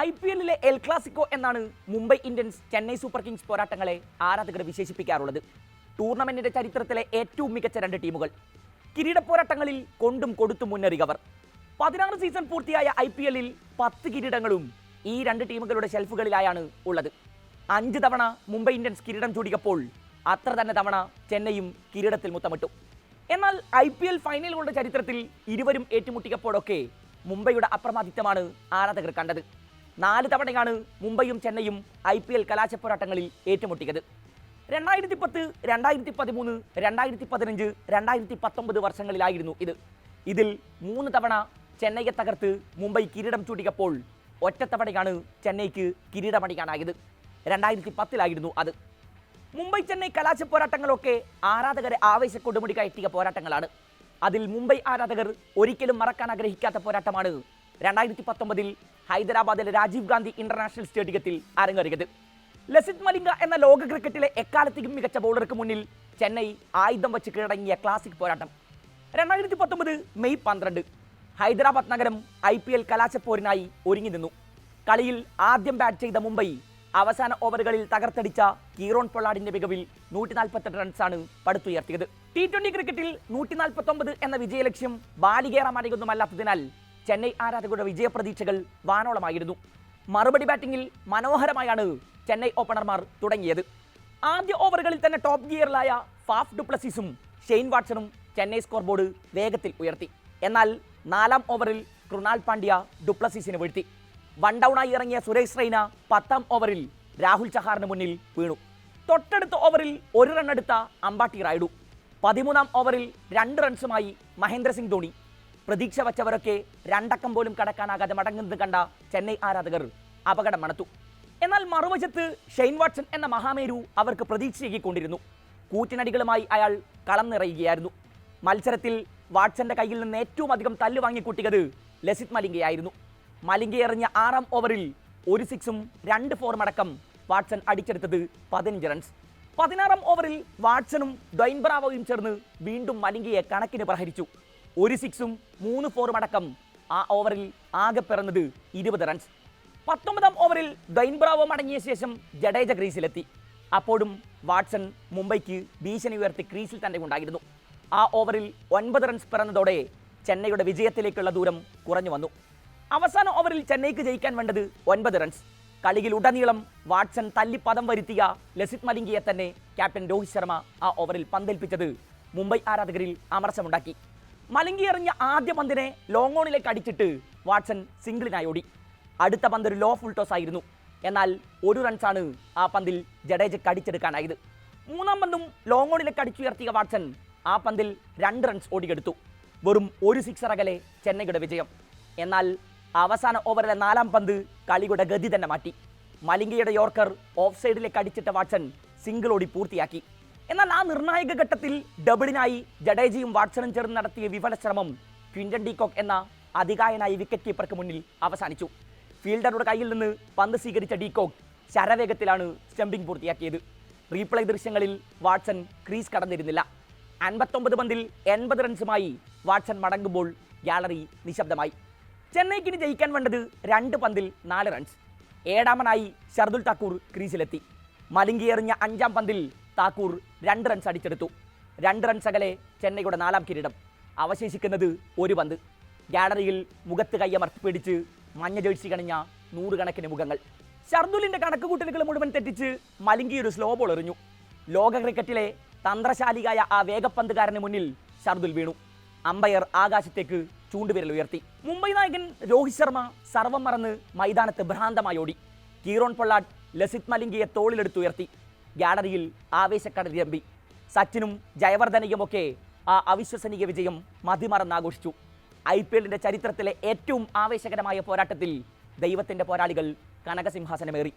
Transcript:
I P എല്ലിലെ El Clasico എന്നാണ് Mumbai Indians Chennai Super Kings പോരാട്ടങ്ങളെ ആരാധകർ വിശേഷിപ്പിക്കാറുള്ളത്. ടൂർണമെന്റിന്റെ ചരിത്രത്തിലെ ഏറ്റവും മികച്ച രണ്ട് ടീമുകൾ. കിരീട പോരാട്ടങ്ങളിൽ കൊണ്ടും കൊടുത്തും മുന്നേറിയവർ. പതിനാറ് സീസൺ പൂർത്തിയായ ഐ പി എല്ലിൽ പത്ത് കിരീടങ്ങളും ഈ രണ്ട് ടീമുകളുടെ ഷെൽഫുകളിലായാണ് ഉള്ളത്. അഞ്ച് തവണ മുംബൈ ഇന്ത്യൻസ് കിരീടം ചൂടിയപ്പോൾ അത്ര തന്നെ തവണ ചെന്നൈയും കിരീടത്തിൽ മുത്തമിട്ടു. എന്നാൽ ഐ പി എൽ ഫൈനലുകളുടെ ചരിത്രത്തിൽ ഇരുവരും ഏറ്റുമുട്ടിയപ്പോഴൊക്കെ മുംബൈയുടെ അപ്രമാദിത്വമാണ് ആരാധകർ കണ്ടത്. നാല് തവണയാണ് മുംബൈയും ചെന്നൈയും ഐ പി എൽ കലാശപ്പോരാട്ടങ്ങളിൽ ഏറ്റുമുട്ടിയത്. രണ്ടായിരത്തി പത്ത് രണ്ടായിരത്തി പതിമൂന്ന് രണ്ടായിരത്തി പതിനഞ്ച് രണ്ടായിരത്തി പത്തൊമ്പത് വർഷങ്ങളിലായിരുന്നു ഇത്. ഇതിൽ മൂന്ന് തവണ ചെന്നൈയെ തകർത്ത് മുംബൈ കിരീടം ചൂടിയപ്പോൾ ഒറ്റത്തവണയാണ് ചെന്നൈക്ക് കിരീടമടിക്കാനായത് രണ്ടായിരത്തി പത്തിലായിരുന്നു അത്. മുംബൈ ചെന്നൈ കലാശ പോരാട്ടങ്ങളൊക്കെ ആരാധകരെ ആവേശ കൊടുമുടി കയറ്റിയ പോരാട്ടങ്ങളാണ്. അതിൽ മുംബൈ ആരാധകർ ഒരിക്കലും മറക്കാൻ ആഗ്രഹിക്കാത്ത പോരാട്ടമാണ് രണ്ടായിരത്തി പത്തൊമ്പതിൽ ഹൈദരാബാദിലെ രാജീവ് ഗാന്ധി ഇന്റർനാഷണൽ സ്റ്റേഡിയത്തിൽ അരങ്ങേറിയത്. ലസിത് മലിംഗ എന്ന ലോക ക്രിക്കറ്റിലെ എക്കാലത്തേക്കും മികച്ച ബൗളർക്ക് മുന്നിൽ ചെന്നൈ ആയുധം വച്ച് കീഴടങ്ങിയ ക്ലാസിക് പോരാട്ടം. രണ്ടായിരത്തി പത്തൊമ്പത് മെയ് പന്ത്രണ്ട് ഹൈദരാബാദ് നഗരം ഐ പി എൽ കലാശപ്പോരിനായി ഒരുങ്ങി നിന്നു. കളിയിൽ ആദ്യം ബാറ്റ് ചെയ്ത മുംബൈ അവസാന ഓവറുകളിൽ തകർത്തടിച്ച കീറോൺ പൊള്ളാടിന്റെ മികവിൽ നൂറ്റി നാൽപ്പത്തെട്ട് റൺസാണ് പടുത്തുയർത്തിയത്. ടി ട്വന്റി ക്രിക്കറ്റിൽ നൂറ്റി നാൽപ്പത്തൊമ്പത് എന്ന വിജയലക്ഷ്യം ബാലികേറാൻ മണികൊന്നുമല്ലാത്തതിനാൽ ചെന്നൈ ആരാധകരുടെ വിജയപ്രതീക്ഷകൾ വാനോളമായിരുന്നു. മറുപടി ബാറ്റിംഗിൽ മനോഹരമായാണ് ചെന്നൈ ഓപ്പണർമാർ തുടങ്ങിയത്. ആദ്യ ഓവറുകളിൽ തന്നെ ടോപ്പ് ഗിയറിലായ ഫാഫ് ഡുപ്ലസീസും ഷെയ്ൻ വാട്സണും ചെന്നൈ സ്കോർ ബോർഡ് വേഗത്തിൽ ഉയർത്തി. എന്നാൽ നാലാം ഓവറിൽ കൃണാൽ പാണ്ഡ്യ ഡുപ്ലസീസിന് വീഴ്ത്തി. വൺ ഡൗണായി ഇറങ്ങിയ സുരേഷ് റെയ്ന പത്താം ഓവറിൽ രാഹുൽ ചഹാറിന് മുന്നിൽ വീണു. തൊട്ടടുത്ത ഓവറിൽ ഒരു റണ്ണെടുത്ത അമ്പാട്ടി റായിഡു പതിമൂന്നാം ഓവറിൽ രണ്ട് റൺസുമായി മഹേന്ദ്ര സിംഗ് ധോണി. പ്രതീക്ഷ വച്ചവരൊക്കെ രണ്ടക്കം പോലും കടക്കാനാകാതെ മടങ്ങുന്നത് കണ്ട ചെന്നൈ ആരാധകർ അപകടം മണത്തു. എന്നാൽ മറുവശത്ത് ഷെയ്ൻ വാട്സൺ എന്ന മഹാമേരു അവർക്ക് പ്രതീക്ഷയേകിക്കൊണ്ടിരുന്നു. കൂറ്റിനടികളുമായി അയാൾ കളം നിറയുകയായിരുന്നു. മത്സരത്തിൽ വാട്സന്റെ കയ്യിൽ നിന്ന് ഏറ്റവും അധികം തല്ല് വാങ്ങിക്കൂട്ടിയത് ലസിത് മലിംഗയായിരുന്നു. മലിംഗ എറിഞ്ഞ ആറാം ഓവറിൽ ഒരു സിക്സും രണ്ട് ഫോറും അടക്കം വാട്സൺ അടിച്ചെടുത്തത് പതിനഞ്ച് റൺസ്. പതിനാറാം ഓവറിൽ വാട്സണും ഡൈൻബ്രാവോയും ബ്രാവോയും ചേർന്ന് വീണ്ടും മലിംഗയെ കണക്കിന് പ്രഹരിച്ചു. ഒരു സിക്സും മൂന്ന് ഫോറും അടക്കം ആ ഓവറിൽ ആകെ പിറന്നത് ഇരുപത് റൺസ് പത്തൊമ്പതാം ഓവറിൽ ദൈൻ ബ്രാവോ മടങ്ങിയ ശേഷം ജഡേജ ക്രീസിലെത്തി അപ്പോഴും വാട്സൺ മുംബൈക്ക് ഭീഷണി ഉയർത്തി ക്രീസിൽ തന്നെ ഉണ്ടായിരുന്നു. ആ ഓവറിൽ ഒൻപത് റൺസ് പിറന്നതോടെ ചെന്നൈയുടെ വിജയത്തിലേക്കുള്ള ദൂരം കുറഞ്ഞു വന്നു. അവസാന ഓവറിൽ ചെന്നൈക്ക് ജയിക്കാൻ വേണ്ടത് ഒൻപത് റൺസ് കളിയിൽ ഉടനീളം വാട്സൺ തല്ലി പദം വരുത്തിയ ലസിത് മലിംഗിയെ തന്നെ ക്യാപ്റ്റൻ രോഹിത് ശർമ്മ ആ ഓവറിൽ പന്തേൽപ്പിച്ചത് മുംബൈ ആരാധകരിൽ അമർശമുണ്ടാക്കി. മലിംഗി എറിഞ്ഞ ആദ്യ പന്തിനെ ലോങ് ഓണിലേക്ക് അടിച്ചിട്ട് വാട്സൺ സിംഗിളിനായി ഓടി. അടുത്ത പന്ത് ഒരു ലോ ഫുൾ ടോസ് ആയിരുന്നു. എന്നാൽ ഒരു റൺസാണ് ആ പന്തിൽ ജഡേജയ്ക്ക് അടിച്ചെടുക്കാനായത്. മൂന്നാം പന്തും ലോങ് ഓണിലേക്ക് അടിച്ചുയർത്തിയ വാട്സൺ ആ പന്തിൽ രണ്ട് റൺസ് ഓടിയെടുത്തു. വെറും ഒരു സിക്സർ അകലെ ചെന്നൈയുടെ വിജയം. എന്നാൽ അവസാന ഓവറിലെ നാലാം പന്ത് കളിയുടെ ഗതി തന്നെ മാറ്റി. മലിംഗയുടെ യോർക്കർ ഓഫ് സൈഡിലേക്ക് അടിച്ചിട്ട വാട്സൺ സിംഗിൾ ഓടി പൂർത്തിയാക്കി. എന്നാൽ ആ നിർണായക ഘട്ടത്തിൽ ഡബിളിനായി ജഡേജയും വാട്സണും ചേർന്ന് നടത്തിയ വിഫല ശ്രമം ക്വിന്റൻ ഡീകോക്ക് എന്ന അധികായനായി വിക്കറ്റ് കീപ്പർക്ക് മുന്നിൽ അവസാനിച്ചു. ഫീൽഡറുടെ കയ്യിൽ നിന്ന് പന്ത് സ്വീകരിച്ച ഡീകോക്ക് ശരവേഗത്തിലാണ് സ്റ്റംപിംഗ് പൂർത്തിയാക്കിയത്. റീപ്ലേ ദൃശ്യങ്ങളിൽ വാട്സൺ ക്രീസ് കടന്നിരുന്നില്ല. അൻപത്തൊമ്പത് പന്തിൽ എൺപത് റൺസുമായി വാട്സൺ മടങ്ങുമ്പോൾ ഗ്യാലറി നിശബ്ദമായി. ചെന്നൈക്ക് ഇനി ജയിക്കാൻ വേണ്ടത് രണ്ട് പന്തിൽ നാല് റൺസ്. ഏഴാമനായി ഷർദുൽ താക്കൂർ ക്രീസിലെത്തി. മലിംഗി എറിഞ്ഞ അഞ്ചാം പന്തിൽ താക്കൂർ രണ്ട് റൺസ് അടിച്ചെടുത്തു. രണ്ട് റൺസ് അകലെ ചെന്നൈയുടെ നാലാം കിരീടം. അവശേഷിക്കുന്നത് ഒരു പന്ത്. ഗാലറിയിൽ മുഖത്ത് കയ്യമർത്തി പിടിച്ച് മഞ്ഞ ജേഴ്സി കണിഞ്ഞ നൂറുകണക്കിന് മുഖങ്ങൾ. ഷർദുലിന്റെ കണക്കുകൂട്ടലുകൾ മുഴുവൻ തെറ്റിച്ച് മലിംഗി ഒരു സ്ലോ ബോൾ എറിഞ്ഞു. ലോക ക്രിക്കറ്റിലെ തന്ത്രശാലിയായ ആ വേഗപ്പന്തുകാരന് മുന്നിൽ ഷർദുൽ വീണു. അമ്പയർ ആകാശത്തേക്ക് ചൂണ്ടുവിരൽ ഉയർത്തി. മുംബൈ നായകൻ രോഹിത് ശർമ്മ സർവം മറന്ന് മൈതാനത്ത് ഭ്രാന്തമായി ഓടി. കീറോൺ പൊള്ളാട്ട് ലസിത് മലിംഗിയെ തോളിലെടുത്തുയർത്തി ഗാലറിയിൽ ആവേശക്കടൽ രമ്പി സച്ചിനും ജയവർദ്ധനയുമൊക്കെ ആ അവിശ്വസനീയ വിജയം മതിമറന്നാഘോഷിച്ചു. ഐ പി എല്ലിന്റെ ചരിത്രത്തിലെ ഏറ്റവും ആവേശകരമായ പോരാട്ടത്തിൽ ദൈവത്തിന്റെ പോരാളികൾ കനകസിംഹാസനമേറി.